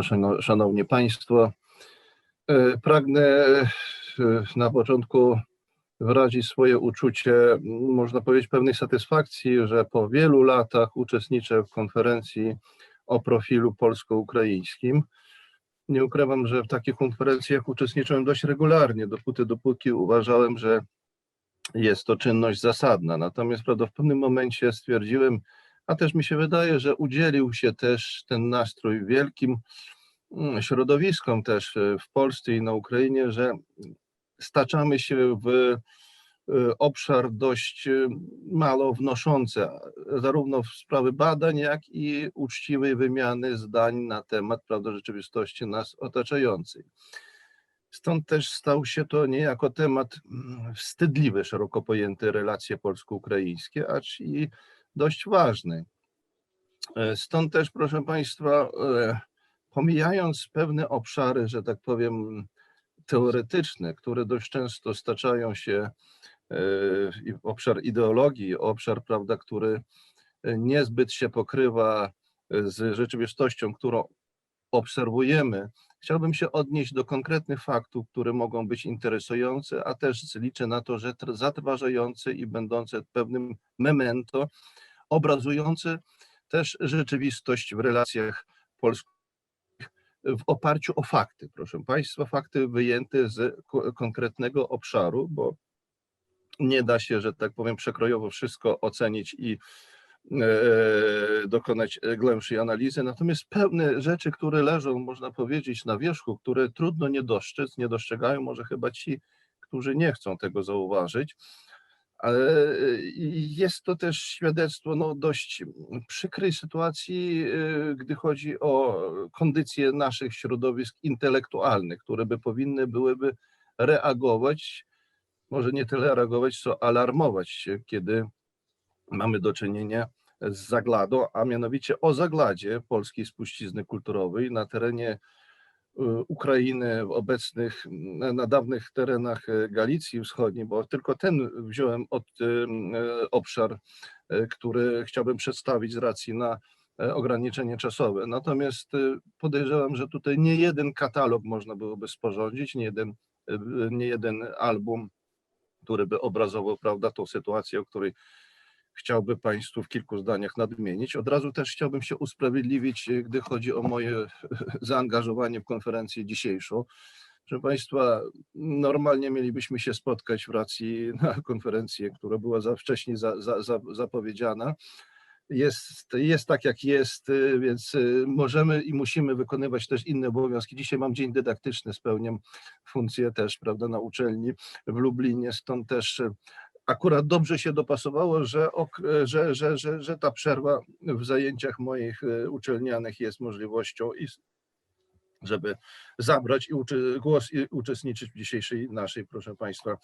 Szano- Szanowni Państwo, e, pragnę e, na początku wyrazić swoje uczucie, można powiedzieć, pewnej satysfakcji, że po wielu latach uczestniczę w konferencji o profilu polsko-ukraińskim. Nie ukrywam, że w takich konferencjach uczestniczyłem dość regularnie, dopóty, dopóki uważałem, że jest to czynność zasadna. Natomiast prawda, w pewnym momencie stwierdziłem, a też mi się wydaje, że udzielił się też ten nastrój wielkim mm, środowiskom też e, w Polsce i na Ukrainie, że staczamy się w e, obszar dość e, mało wnoszący, zarówno w sprawy badań, jak i uczciwej wymiany zdań na temat prawda, rzeczywistości nas otaczającej. Stąd też stał się to niejako temat mm, wstydliwy, szeroko pojęty relacje polsko-ukraińskie, acz i dość ważny. E, Stąd też, proszę Państwa, e, pomijając pewne obszary, że tak powiem, teoretyczne, które dość często staczają się e, obszar ideologii, obszar, prawda, który niezbyt się pokrywa z rzeczywistością, którą obserwujemy, chciałbym się odnieść do konkretnych faktów, które mogą być interesujące, a też liczę na to, że tr- zatrważające i będące pewnym memento, obrazujące też rzeczywistość w relacjach polskich w oparciu o fakty, proszę Państwa, fakty wyjęte z ko- konkretnego obszaru, bo nie da się, że tak powiem, przekrojowo wszystko ocenić i dokonać głębszej analizy. Natomiast pewne rzeczy, które leżą, można powiedzieć, na wierzchu, które trudno nie dostrzec, nie dostrzegają może chyba ci, którzy nie chcą tego zauważyć. Ale jest to też świadectwo no, dość przykrej sytuacji, gdy chodzi o kondycję naszych środowisk intelektualnych, które by powinny byłyby reagować, może nie tyle reagować, co alarmować się, kiedy mamy do czynienia z zagladą, a mianowicie o zagladzie polskiej spuścizny kulturowej na terenie y, Ukrainy, w obecnych, na dawnych terenach y, Galicji Wschodniej, bo tylko ten wziąłem od y, obszar, który chciałbym przedstawić z racji na e, ograniczenie czasowe. Natomiast podejrzewam, że tutaj nie jeden katalog można byłoby sporządzić, nie jeden, nie jeden album, który by obrazował, prawda, tą sytuację, o której chciałby Państwu w kilku zdaniach nadmienić. Od razu też chciałbym się usprawiedliwić, y, gdy chodzi o moje zaangażowanie w konferencję dzisiejszą. Proszę Państwa, normalnie mielibyśmy się spotkać w racji na konferencję, która była za wcześniej za, za, za, zapowiedziana. Jest, jest tak, jak jest, y, więc y, możemy i musimy wykonywać też inne obowiązki. Dzisiaj mam dzień dydaktyczny, spełniam funkcję też, prawda, na uczelni w Lublinie, stąd też akurat dobrze się dopasowało, że, ok, że, że, że, że ta przerwa w zajęciach moich y, uczelnianych jest możliwością i żeby zabrać i uczy, głos i uczestniczyć w dzisiejszej naszej, proszę Państwa,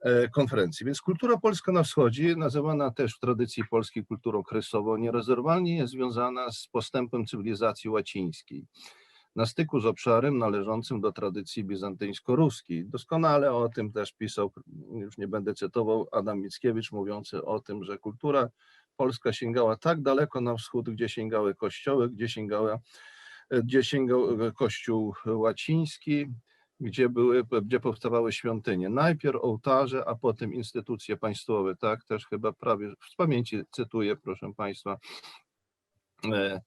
e, konferencji. Więc kultura polska na wschodzie, nazywana też w tradycji polskiej kulturą kresową, nierozerwalnie jest związana z postępem cywilizacji łacińskiej na styku z obszarem należącym do tradycji bizantyjsko-ruskiej. Doskonale o tym też pisał, już nie będę cytował, Adam Mickiewicz, mówiący o tym, że kultura polska sięgała tak daleko na wschód, gdzie sięgały kościoły, gdzie, sięgała, gdzie sięgał kościół łaciński, gdzie, były, gdzie powstawały świątynie. Najpierw ołtarze, a potem instytucje państwowe. Tak, też chyba prawie z pamięci cytuję, proszę Państwa, e, e,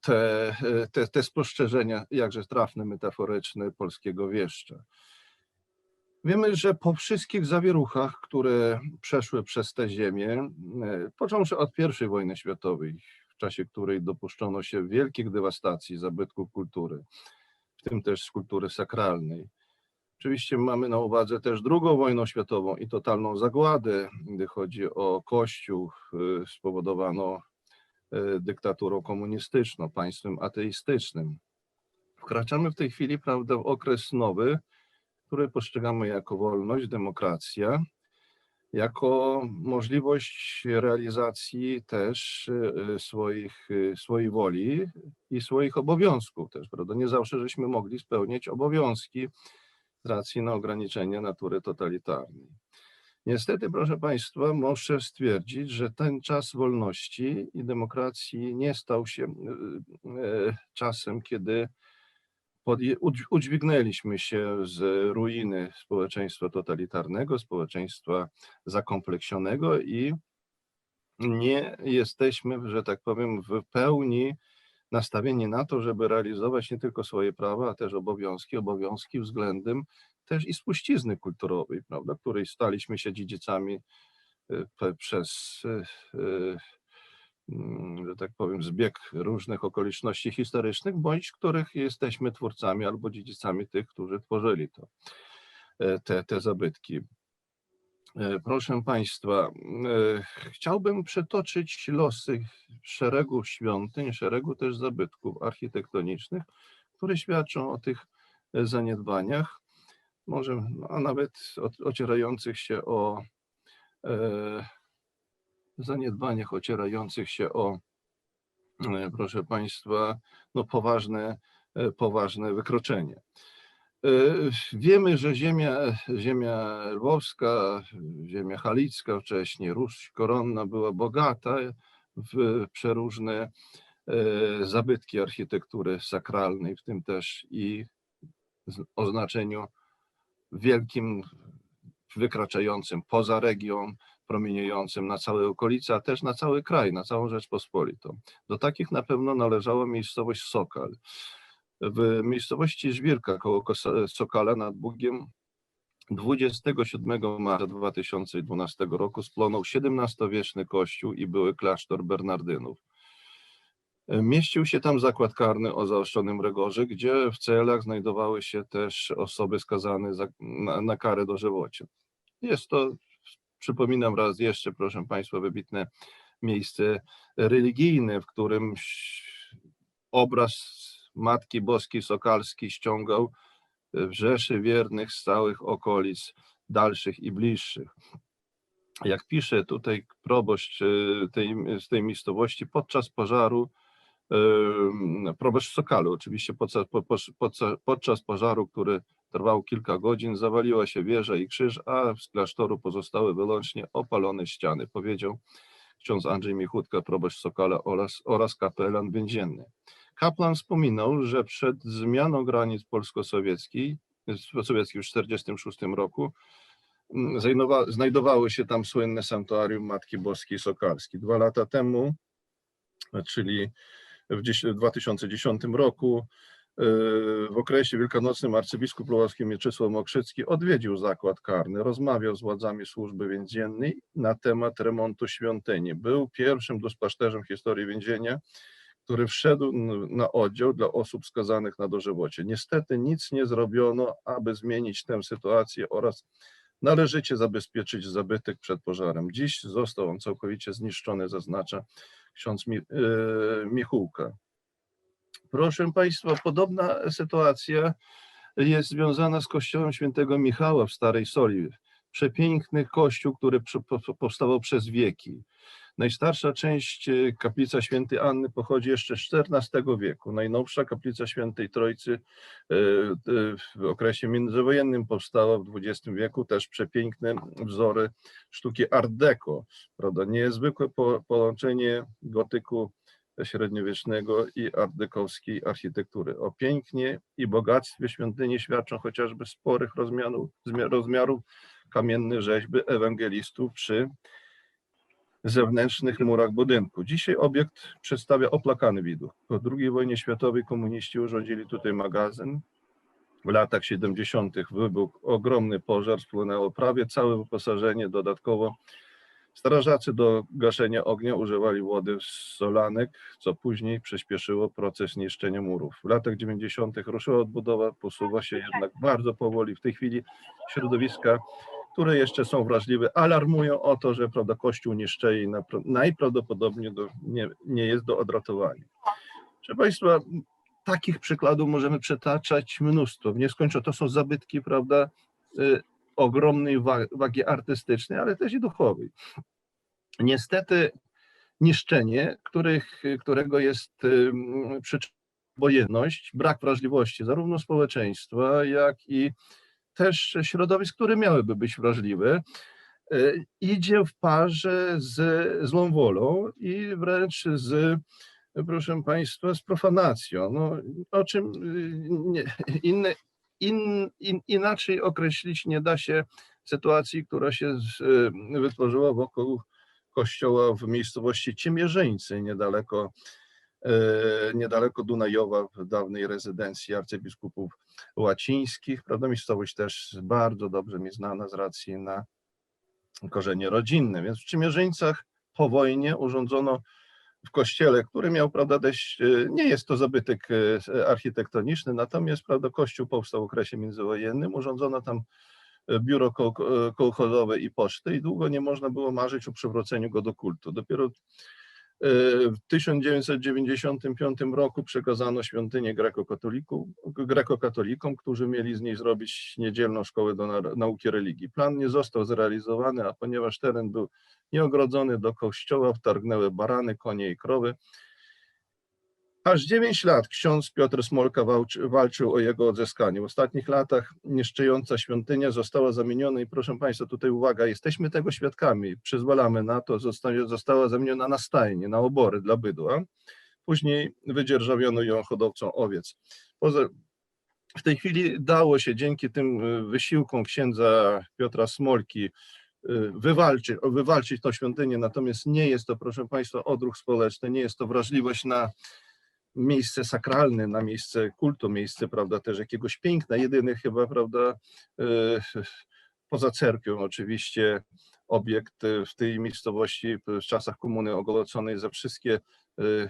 te, te, te spostrzeżenia, jakże trafne, metaforyczne polskiego wieszcza. Wiemy, że po wszystkich zawieruchach, które przeszły przez tę ziemię, e, począwszy od I wojny światowej, w czasie której dopuszczono się wielkich dewastacji zabytków kultury, w tym też kultury sakralnej. Oczywiście mamy na uwadze też II wojnę światową i totalną zagładę, gdy chodzi o Kościół, e, spowodowaną e, dyktaturą komunistyczną, państwem ateistycznym. Wkraczamy w tej chwili, prawda, w okres nowy, który postrzegamy jako wolność, demokracja, jako możliwość realizacji też e, swoich, e, swojej woli i swoich obowiązków też, prawda? Nie zawsze żeśmy mogli spełniać obowiązki z racji na ograniczenia natury totalitarnej. Niestety, proszę Państwa, muszę stwierdzić, że ten czas wolności i demokracji nie stał się e, e, czasem, kiedy udźwignęliśmy się z ruiny społeczeństwa totalitarnego, społeczeństwa zakompleksionego i nie jesteśmy, że tak powiem, w pełni nastawieni na to, żeby realizować nie tylko swoje prawa, a też obowiązki, obowiązki względem też i spuścizny kulturowej, prawda, której staliśmy się dziedzicami y, przez, y, y, mm, że tak powiem, zbieg różnych okoliczności historycznych, bądź których jesteśmy twórcami albo dziedzicami tych, którzy tworzyli to, e, te, te zabytki. E, Proszę Państwa, e, chciałbym przetoczyć losy szeregu świątyń, szeregu też zabytków architektonicznych, które świadczą o tych zaniedbaniach, może a nawet ocierających się o e, zaniedbaniach, ocierających się o, e, proszę Państwa, no poważne, e, poważne wykroczenie. E, Wiemy, że ziemia, ziemia lwowska, ziemia halicka wcześniej, Ruś koronna była bogata w przeróżne e, zabytki architektury sakralnej, w tym też i o znaczeniu wielkim, wykraczającym poza region, promieniejącym na całe okolice, a też na cały kraj, na całą Rzeczpospolitą. Do takich na pewno należała miejscowość Sokal. W miejscowości Żwirka koło Sokala nad Bugiem 27 marca 2012 roku splonął XVII-wieczny kościół i były klasztor Bernardynów. Mieścił się tam zakład karny o zaostrzonym rygorze, gdzie w celach znajdowały się też osoby skazane za, na, na karę dożywocie. Jest to, przypominam raz jeszcze, proszę Państwa, wybitne miejsce religijne, w którym obraz Matki Boskiej Sokalskiej ściągał rzeszy wiernych z całych okolic dalszych i bliższych. Jak pisze tutaj proboszcz e, tej, z tej miejscowości, podczas pożaru, e, proboszcz Sokalu, oczywiście podczas, po- po- podczas, pożaru, który trwał kilka godzin, zawaliła się wieża i krzyż, a z klasztoru pozostały wyłącznie opalone ściany, powiedział ksiądz Andrzej Michutka, proboszcz Sokala oraz, oraz kapelan więzienny. Kaplan wspominał, że przed zmianą granic polsko-sowieckiej, sowieckiej w 1946 roku, znajdowa- znajdowały się tam słynne sanktuarium Matki Boskiej Sokalskiej. Dwa lata temu, czyli w dzies- w 2010 roku, yy, w okresie wielkanocnym arcybiskup lwowski Mieczysław Mokrzycki odwiedził zakład karny, rozmawiał z władzami służby więziennej na temat remontu świątyni. Był pierwszym duszpasterzem historii więzienia, który wszedł na oddział dla osób skazanych na dożywocie. Niestety nic nie zrobiono, aby zmienić tę sytuację oraz należycie zabezpieczyć zabytek przed pożarem. Dziś został on całkowicie zniszczony, zaznacza ksiądz Mi, Michułka. Proszę Państwa, podobna sytuacja jest związana z kościołem świętego Michała w Starej Soli. Przepiękny kościół, który powstawał przez wieki. Najstarsza część e, kaplica świętej Anny pochodzi jeszcze z XIV wieku. Najnowsza kaplica świętej Trójcy e, e, w okresie międzywojennym powstała w XX wieku. Też przepiękne wzory sztuki Art Deco. Prawda? Niezwykłe po, połączenie gotyku średniowiecznego i art-dekowskiej architektury. O pięknie i bogactwie świątyni świadczą chociażby sporych rozmiarów, zmia- rozmiarów kamienne rzeźby ewangelistów przy zewnętrznych murach budynku. Dzisiaj obiekt przedstawia oplakany widok. Po II wojnie światowej komuniści urządzili tutaj magazyn. W latach 70. wybuchł ogromny pożar, spłynęło prawie całe wyposażenie. Dodatkowo strażacy do gaszenia ognia używali wody z solanek, co później przyspieszyło proces niszczenia murów. W latach 90. ruszyła odbudowa, posuwa się jednak bardzo powoli. W tej chwili środowiska które jeszcze są wrażliwe, alarmują o to, że prawda, Kościół niszczeje i najprawdopodobniej do, nie, nie jest do odratowania. Proszę Państwa, takich przykładów możemy przytaczać mnóstwo. W nieskończoność to są zabytki, prawda, y, ogromnej wa- wagi artystycznej, ale też i duchowej. Niestety niszczenie, których, którego jest ym, przyczyną brak wrażliwości zarówno społeczeństwa, jak i też środowisk, które miałyby być wrażliwe, y, idzie w parze z złą wolą i wręcz z proszę Państwa, z profanacją. No, o czym y, nie, inne, in, in, inaczej określić nie da się sytuacji, która się z, wytworzyła wokół kościoła w miejscowości Ciemierzyńcy, niedaleko, niedaleko Dunajowa, w dawnej rezydencji arcybiskupów łacińskich. Prawda, miejscowość też bardzo dobrze mi znana z racji na korzenie rodzinne. Więc w Ciemierzyńcach po wojnie urządzono w kościele, który miał, prawda, dość, e, nie jest to zabytek e, architektoniczny, natomiast, prawda, kościół powstał w okresie międzywojennym, urządzono tam e, biuro koł- kołchozowe i poczty i długo nie można było marzyć o przywróceniu go do kultu. Dopiero w 1995 roku przekazano świątynię grekokatolikom, którzy mieli z niej zrobić niedzielną szkołę do na- nauki religii. Plan nie został zrealizowany, a ponieważ teren był nieogrodzony do kościoła, wtargnęły barany, konie i krowy. Aż 9 lat ksiądz Piotr Smolka walczy, walczył o jego odzyskanie. W ostatnich latach niszczyjąca świątynia została zamieniona i proszę Państwa, tutaj uwaga, jesteśmy tego świadkami, przyzwalamy na to, została, zamieniona na stajnie, na obory dla bydła. Później wydzierżawiono ją hodowcom owiec. W tej chwili dało się dzięki tym y, wysiłkom księdza Piotra Smolki y, wywalczyć, wywalczyć tą świątynię, natomiast nie jest to, proszę Państwa, odruch społeczny, nie jest to wrażliwość na miejsce sakralne, na miejsce kultu, miejsce, prawda, też jakiegoś piękna. Jedyny chyba, prawda, y, poza cerkwią oczywiście obiekt y, w tej miejscowości w czasach komuny ogołoconej za wszystkie y,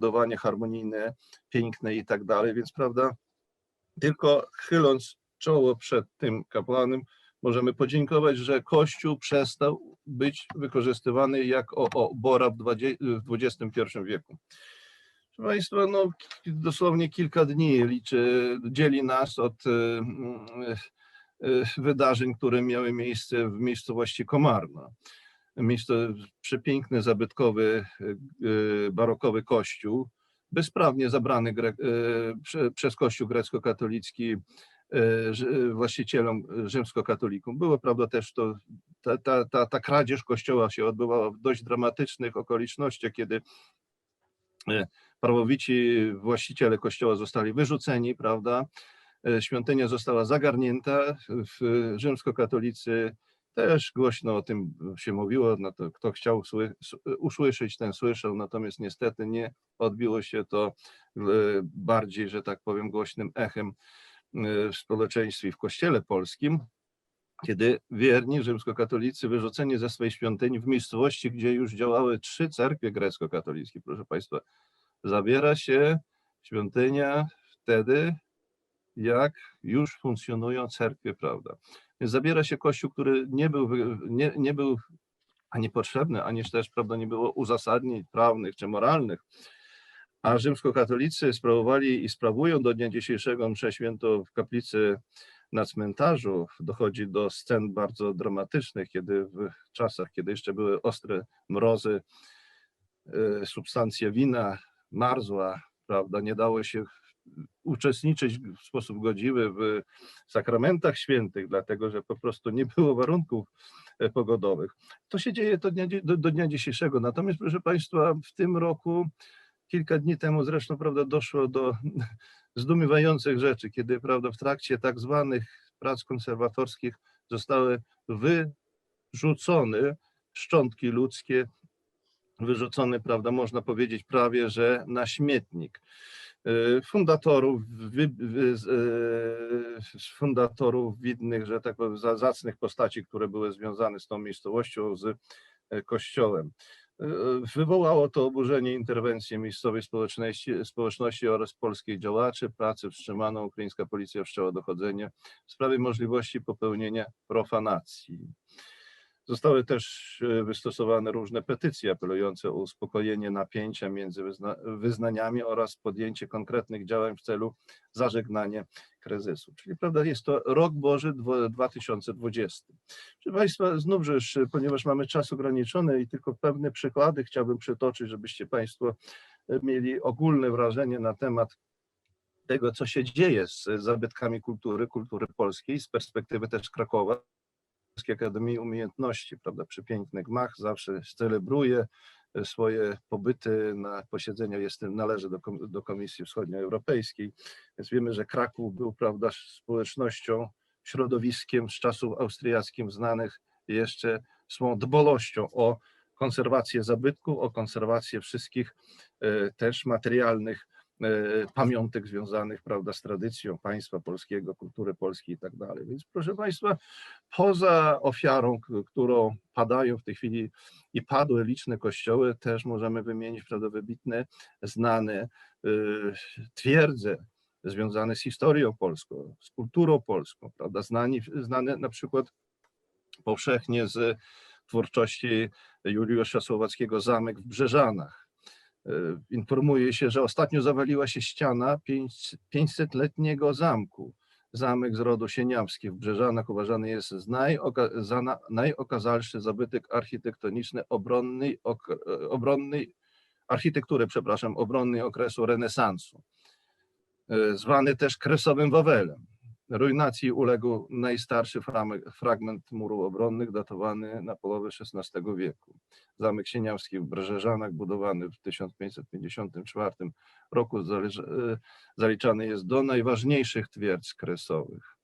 budowanie harmonijne, piękne i tak dalej, więc prawda, tylko chyląc czoło przed tym kapłanem, możemy podziękować, że Kościół przestał być wykorzystywany jak o- w dwadzie- w XXI wieku. Proszę Państwa, no dosłownie kilka dni liczy, dzieli nas od y, y, y, wydarzeń, które miały miejsce w miejscowości Komarno. Miejsce, przepiękny, zabytkowy, barokowy kościół, bezprawnie zabrany gre, prze, przez Kościół grecko-katolicki właścicielom rzymskokatolikom. Było, prawda, też to, ta, ta, ta, ta kradzież kościoła się odbywała w dość dramatycznych okolicznościach, kiedy prawowici właściciele kościoła zostali wyrzuceni, prawda? E, Świątynia została zagarnięta. Rzymskokatolicy też głośno o tym się mówiło. No to kto chciał usłyszeć, ten słyszał, natomiast niestety nie odbiło się to e, bardziej, że tak powiem, głośnym echem e, w społeczeństwie w kościele polskim, kiedy wierni rzymskokatolicy wyrzuceni ze swej świątyni w miejscowości, gdzie już działały trzy cerkwie grecko-katolickie, proszę Państwa, zabiera się świątynia wtedy, jak już funkcjonują cerkwie, prawda? Więc zabiera się kościół, który nie był, nie, nie był ani potrzebny, ani też, prawda, nie było uzasadnień prawnych czy moralnych, a rzymskokatolicy sprawowali i sprawują do dnia dzisiejszego mszę święto w kaplicy na cmentarzu. Dochodzi do scen bardzo dramatycznych, kiedy w czasach, kiedy jeszcze były ostre mrozy, e, substancja wina marzła, prawda, nie dało się uczestniczyć w sposób godziwy w sakramentach świętych, dlatego że po prostu nie było warunków e, pogodowych. To się dzieje do dnia, do dnia dzisiejszego. Natomiast, proszę Państwa, w tym roku, kilka dni temu zresztą, prawda, doszło do zdumiewających rzeczy, kiedy, prawda, w trakcie tak zwanych prac konserwatorskich zostały wyrzucone szczątki ludzkie, wyrzucone, prawda, można powiedzieć prawie, że na śmietnik. E, Fundatorów, wy, wy, e, fundatorów widnych, że tak powiem, za- zacnych postaci, które były związane z tą miejscowością, z e, kościołem. E, Wywołało to oburzenie, interwencję miejscowej społeczności, społeczności oraz polskich działaczy. Pracy wstrzymano, ukraińska policja wszczęła dochodzenie w sprawie możliwości popełnienia profanacji. Zostały też e, wystosowane różne petycje apelujące o uspokojenie napięcia między wyzna wyznaniami oraz podjęcie konkretnych działań w celu zażegnania kryzysu. Czyli prawda, jest to rok Boży dwo- 2020. Proszę Państwa, znów, e, ponieważ mamy czas ograniczony i tylko pewne przykłady chciałbym przytoczyć, żebyście Państwo e, mieli ogólne wrażenie na temat tego, co się dzieje z zabytkami kultury, kultury polskiej, z perspektywy też Krakowa. Polskiej Akademii Umiejętności, prawda, przepiękny gmach, zawsze celebruje e, swoje pobyty na posiedzeniach, jestem, należę do, do Komisji Wschodnioeuropejskiej, więc wiemy, że Kraków był, prawda, społecznością, środowiskiem z czasów austriackich znanych jeszcze swą dbałością o konserwację zabytków, o konserwację wszystkich e, też materialnych pamiątek związanych prawda, z tradycją państwa polskiego, kultury polskiej i tak dalej. Więc proszę Państwa, poza ofiarą, którą padają w tej chwili i padły liczne kościoły, też możemy wymienić prawda, wybitne, znane e, twierdze związane z historią polską, z kulturą polską, prawda, znani, znane na przykład powszechnie z twórczości Juliusza Słowackiego Zamek w Brzeżanach. E, Informuje się, że ostatnio zawaliła się ściana 500-letniego zamku. Zamek z rodu Sieniawskich w Brzeżanach uważany jest za na- najokazalszy zabytek architektoniczny obronnej, e, obronnej architektury, przepraszam, obronnej okresu renesansu. E, Zwany też Kresowym Wawelem. Ruinacji uległ najstarszy fragment murów obronnych datowany na połowę XVI wieku. Zamek Sieniawski w Brzeżanach, budowany w 1554 roku, e, zaliczany jest do najważniejszych twierdz kresowych.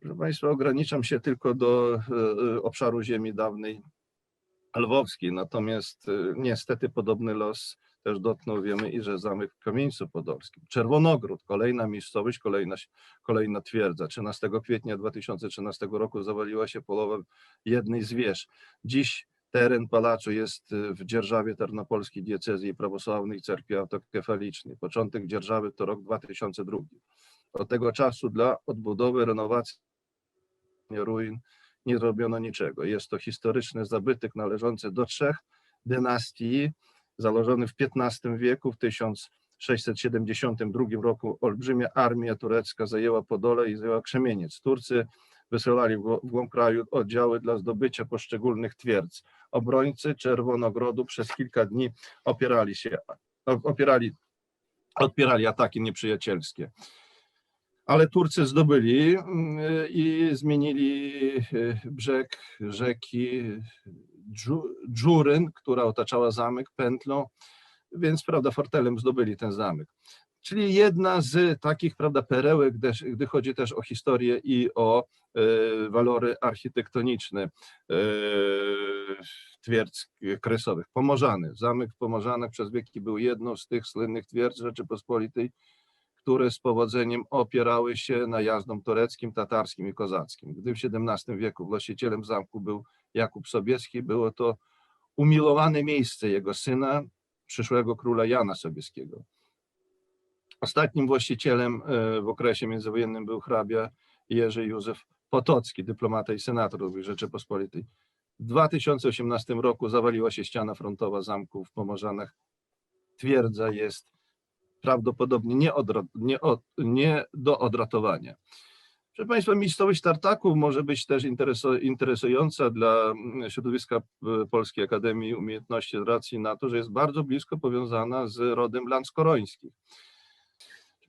Proszę Państwa, ograniczam się tylko do e, e, obszaru ziemi dawnej lwowskiej, natomiast niestety podobny los też dotknął, wiemy, i że zamek w Kamieńcu Podolskim. Czerwonogród, kolejna miejscowość, kolejna, kolejna twierdza. 13 kwietnia 2013 roku zawaliła się połowa jednej z wież. Dziś teren palaczu jest y, w dzierżawie Tarnopolskiej Diecezji Prawosławnej Cerkwi Autokefalicznej. Początek dzierżawy to rok 2002. Od tego czasu dla odbudowy, renowacji ruin nie zrobiono niczego. Jest to historyczny zabytek należący do trzech dynastii, założony w XV wieku, w 1672 roku olbrzymia armia turecka zajęła Podole i zajęła Krzemieniec. Turcy wysyłali w głąb kraju oddziały dla zdobycia poszczególnych twierdz. Obrońcy Czerwonogrodu przez kilka dni opierali się, opierali, odpierali ataki nieprzyjacielskie. Ale Turcy zdobyli mm, i zmienili y, brzeg rzeki Dżuryn, która otaczała zamek pętlą, więc prawda, fortelem zdobyli ten zamek. Czyli jedna z takich prawda, perełek, gdy, gdy chodzi też o historię i o e, walory architektoniczne e, twierdz kresowych. Pomorzany. Zamek w Pomorzanach przez wieki był jedną z tych słynnych twierdz Rzeczypospolitej, które z powodzeniem opierały się najazdom tureckim, tatarskim i kozackim. Gdy w XVII wieku właścicielem zamku był Jakub Sobieski, było to umilowane miejsce jego syna, przyszłego króla Jana Sobieskiego. Ostatnim właścicielem e, w okresie międzywojennym był hrabia Jerzy Józef Potocki, dyplomata i senator Rzeczypospolitej. W 2018 roku zawaliła się ściana frontowa zamku w Pomorzanach. Twierdza jest prawdopodobnie nie, nie, od, nie do odratowania. Proszę Państwa, miejscowość Tartaków może być też interesu- interesująca dla mm, środowiska e, Polskiej Akademii Umiejętności z racji na to, że jest bardzo blisko powiązana z rodem Lanskorońskich.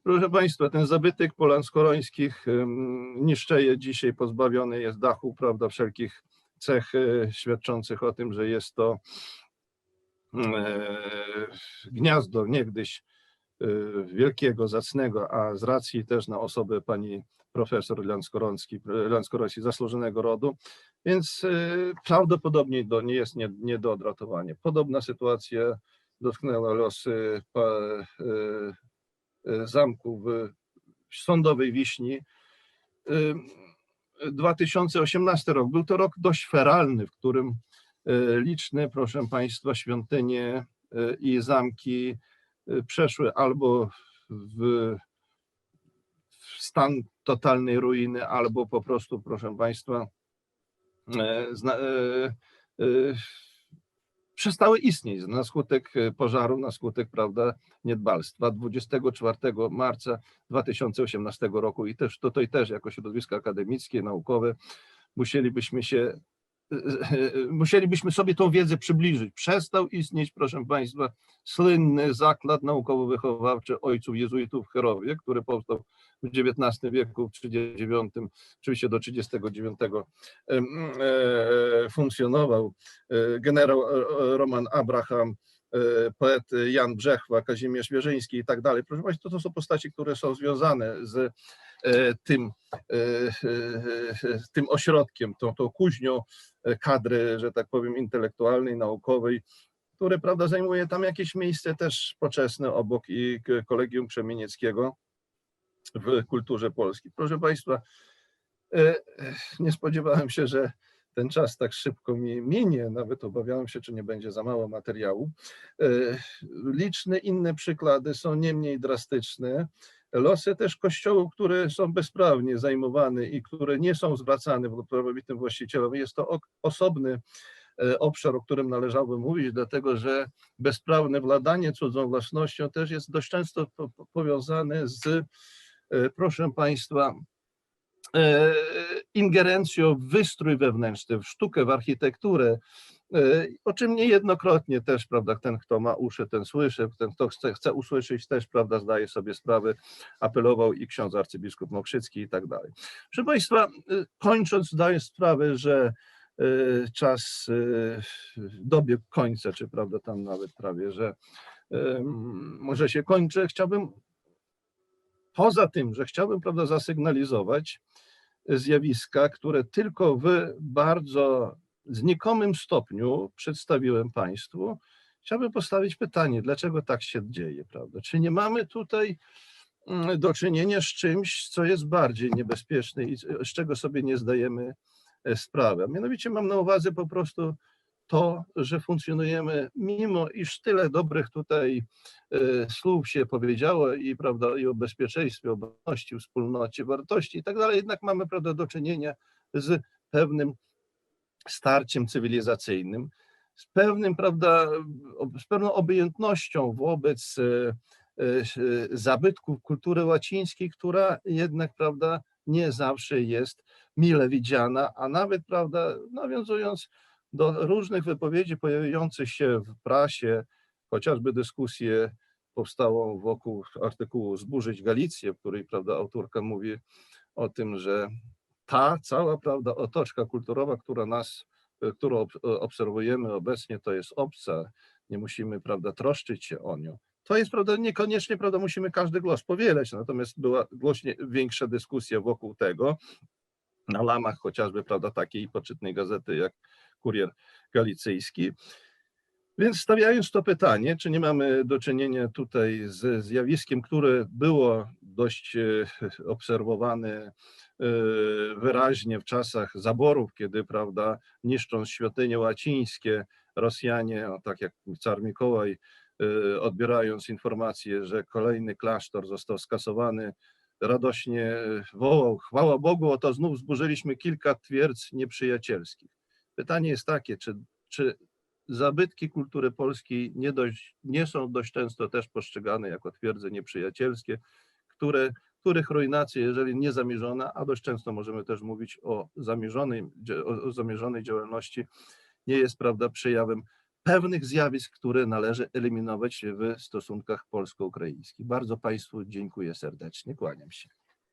Proszę Państwa, ten zabytek polanskorońskich em, niszczeje dzisiaj, pozbawiony jest dachu, prawda, wszelkich cech e, świadczących o tym, że jest to e, gniazdo niegdyś wielkiego, zacnego, a z racji też na osobę pani profesor Lanskoroński zasłużonego rodu, więc e, prawdopodobnie do, nie jest nie, nie do odratowania. Podobna sytuacja dotknęła losy pa, e, e, zamku w Sądowej Wiśni. Ym, 2018 rok był to rok dość feralny, w którym liczne, proszę Państwa, świątynie i zamki przeszły albo w stan totalnej ruiny, albo po prostu, proszę Państwa, e, zna, e, e, przestały istnieć na skutek pożaru, na skutek, prawda, niedbalstwa. 24 marca 2018 roku i też tutaj też jako środowisko akademickie, naukowe musielibyśmy się musielibyśmy sobie tą wiedzę przybliżyć. Przestał istnieć, proszę Państwa, słynny zakład naukowo-wychowawczy ojców jezuitów w Cherowie, który powstał w XIX wieku, w 39, oczywiście do 39 em, e, funkcjonował. E, Generał e, Roman Abraham, poet Jan Brzechwa, Kazimierz Wierzyński i tak dalej. Proszę Państwa, to są postaci, które są związane z tym, tym ośrodkiem, tą, tą kuźnią kadry, że tak powiem, intelektualnej, naukowej, które prawda, zajmuje tam jakieś miejsce też poczesne obok i Kolegium Krzemienieckiego w kulturze polskiej. Proszę Państwa, e, e, nie spodziewałem się, że ten czas tak szybko mi minie, nawet obawiałem się, czy nie będzie za mało materiału. E, Liczne inne przykłady są nie mniej drastyczne. Losy też kościołów, które są bezprawnie zajmowane i które nie są zwracane prawowitym właścicielom. Jest to osobny obszar, o którym należałoby mówić, dlatego że bezprawne władanie cudzą własnością też jest dość często po- po- powiązane z, proszę Państwa, e, ingerencją w wystrój wewnętrzny, w sztukę, w architekturę, e, o czym niejednokrotnie też, prawda, ten, kto ma uszy, ten słyszy, ten, kto chce, chce usłyszeć, też, prawda, zdaje sobie sprawę, apelował i ksiądz arcybiskup Mokrzycki i tak dalej. Proszę Państwa, e, kończąc, zdaję sprawę, że e, czas e, dobiegł końca, czy prawda, tam nawet prawie, że e, może się kończy. Chciałbym poza tym, że chciałbym prawda, zasygnalizować zjawiska, które tylko w bardzo znikomym stopniu przedstawiłem Państwu, chciałbym postawić pytanie, dlaczego tak się dzieje, prawda? Czy nie mamy tutaj mm, do czynienia z czymś, co jest bardziej niebezpieczne i z czego sobie nie zdajemy e, sprawy? A Mianowicie mam na uwadze po prostu to, że funkcjonujemy, mimo iż tyle dobrych tutaj e, słów się powiedziało i, prawda, i o bezpieczeństwie, o wolności, wspólnocie, wartości i tak dalej, jednak mamy prawda, do czynienia z pewnym starciem cywilizacyjnym, z pewnym, prawda, z pewną obojętnością wobec e, e, zabytków kultury łacińskiej, która jednak, prawda, nie zawsze jest mile widziana, a nawet, prawda, nawiązując do różnych wypowiedzi pojawiających się w prasie, chociażby dyskusję powstałą wokół artykułu Zburzyć Galicję, w której prawda, autorka mówi o tym, że ta cała prawda, otoczka kulturowa, która nas, e, którą ob- obserwujemy obecnie, to jest obca, nie musimy prawda, troszczyć się o nią. To jest prawda, niekoniecznie prawda, musimy każdy głos powielać, natomiast była głośnie większa dyskusja wokół tego, na lamach chociażby prawda, takiej poczytnej gazety jak Kurier Galicyjski. Więc stawiając to pytanie, czy nie mamy do czynienia tutaj z zjawiskiem, które było dość e, obserwowane e, wyraźnie w czasach zaborów, kiedy, prawda, niszcząc świątynie łacińskie, Rosjanie, tak jak car Mikołaj, e, odbierając informację, że kolejny klasztor został skasowany, radośnie wołał, chwała Bogu, oto znów zburzyliśmy kilka twierdz nieprzyjacielskich. Pytanie jest takie, czy, czy zabytki kultury polskiej nie, dość, nie są dość często też postrzegane jako twierdze nieprzyjacielskie, które, których ruinacja, jeżeli nie zamierzona, a dość często możemy też mówić o zamierzonej, o zamierzonej działalności, nie jest prawda przejawem pewnych zjawisk, które należy eliminować w stosunkach polsko-ukraińskich. Bardzo Państwu dziękuję serdecznie, kłaniam się.